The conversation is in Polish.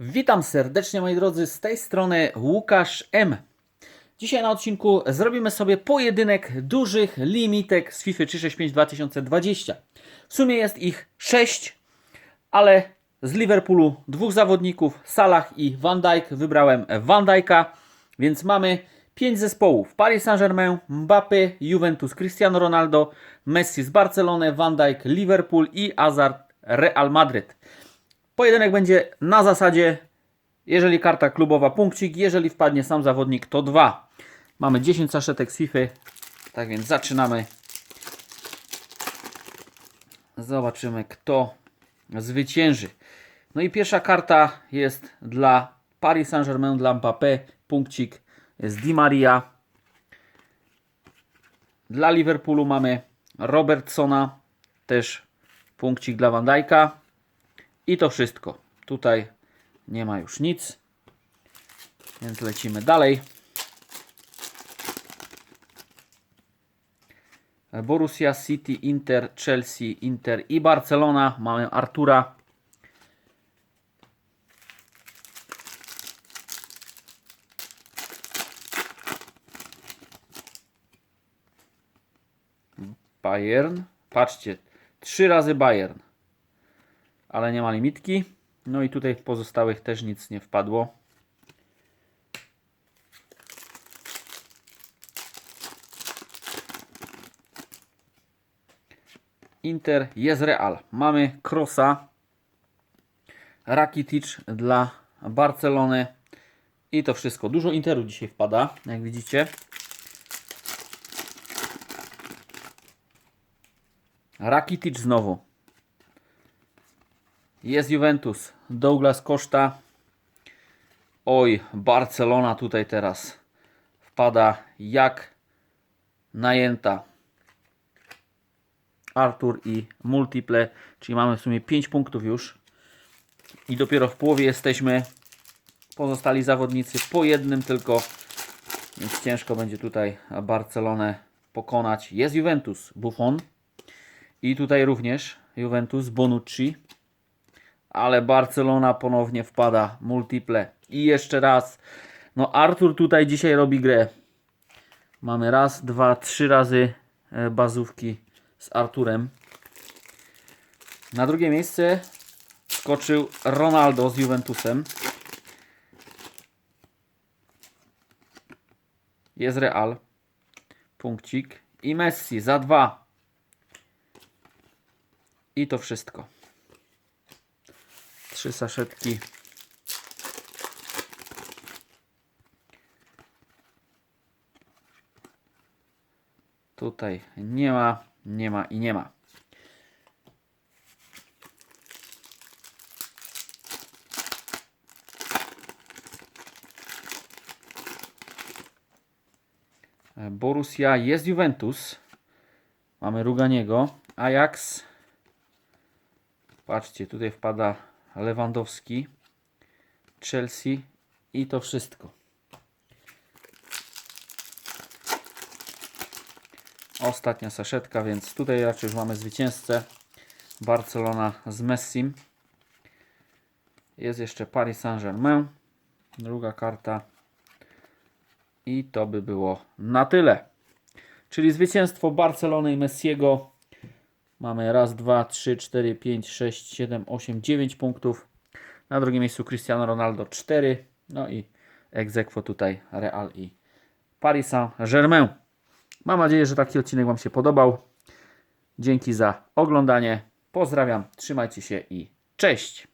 Witam serdecznie moi drodzy, z tej strony Łukasz M. Dzisiaj na odcinku zrobimy sobie pojedynek dużych limitek z FIFA 365 2020. W sumie jest ich 6, ale z Liverpoolu dwóch zawodników, Salah i Van Dijk. Wybrałem Van Dijk'a, więc mamy 5 zespołów. Paris Saint-Germain, Mbappé, Juventus, Cristiano Ronaldo, Messi z Barcelony, Van Dijk, Liverpool i Hazard, Real Madryt. Pojedynek będzie na zasadzie, jeżeli karta klubowa punkcik, jeżeli wpadnie sam zawodnik to 2. Mamy 10 saszetek z FIFA, tak więc zaczynamy. Zobaczymy kto zwycięży. No i pierwsza karta jest dla Paris Saint-Germain, dla Mbappé, punkcik jest Di Maria. Dla Liverpoolu mamy Robertsona, też punkcik dla Van Dijk'a. I to wszystko. Tutaj nie ma już nic. Więc lecimy dalej. Borussia City, Inter, Chelsea, Inter i Barcelona. Mamy Artura. Bayern. Patrzcie, trzy razy Bayern ale nie ma limitki. No i tutaj w pozostałych też nic nie wpadło. Inter jest Real. Mamy Krosa, Rakitic dla Barcelony i to wszystko. Dużo Interu dzisiaj wpada, jak widzicie. Rakitic znowu. Jest Juventus. Douglas Costa. Oj, Barcelona tutaj teraz wpada jak najęta. Artur i Multiple, czyli mamy w sumie 5 punktów już. I dopiero w połowie jesteśmy. Pozostali zawodnicy po jednym tylko. Więc ciężko będzie tutaj Barcelonę pokonać. Jest Juventus, Buffon. I tutaj również Juventus, Bonucci ale Barcelona ponownie wpada multiple. I jeszcze raz. No Artur tutaj dzisiaj robi grę. Mamy raz, dwa, trzy razy e, bazówki z Arturem. Na drugie miejsce skoczył Ronaldo z Juventusem. Jest Real. Punkcik. I Messi za dwa. I to wszystko. Trzy saszetki. Tutaj nie ma, nie ma i nie ma. Borussia jest Juventus. Mamy Ruganiego. Ajax. Patrzcie, tutaj wpada Lewandowski, Chelsea i to wszystko. Ostatnia saszetka, więc tutaj raczej już mamy zwycięzcę. Barcelona z Messim. Jest jeszcze Paris Saint-Germain. Druga karta. I to by było na tyle. Czyli zwycięstwo Barcelony i Messiego Mamy raz, dwa, trzy, cztery, pięć, sześć, siedem, osiem, dziewięć punktów. Na drugim miejscu Cristiano Ronaldo 4. No i egzekwo tutaj Real i Paris Saint-Germain. Mam nadzieję, że taki odcinek Wam się podobał. Dzięki za oglądanie. Pozdrawiam, trzymajcie się i cześć!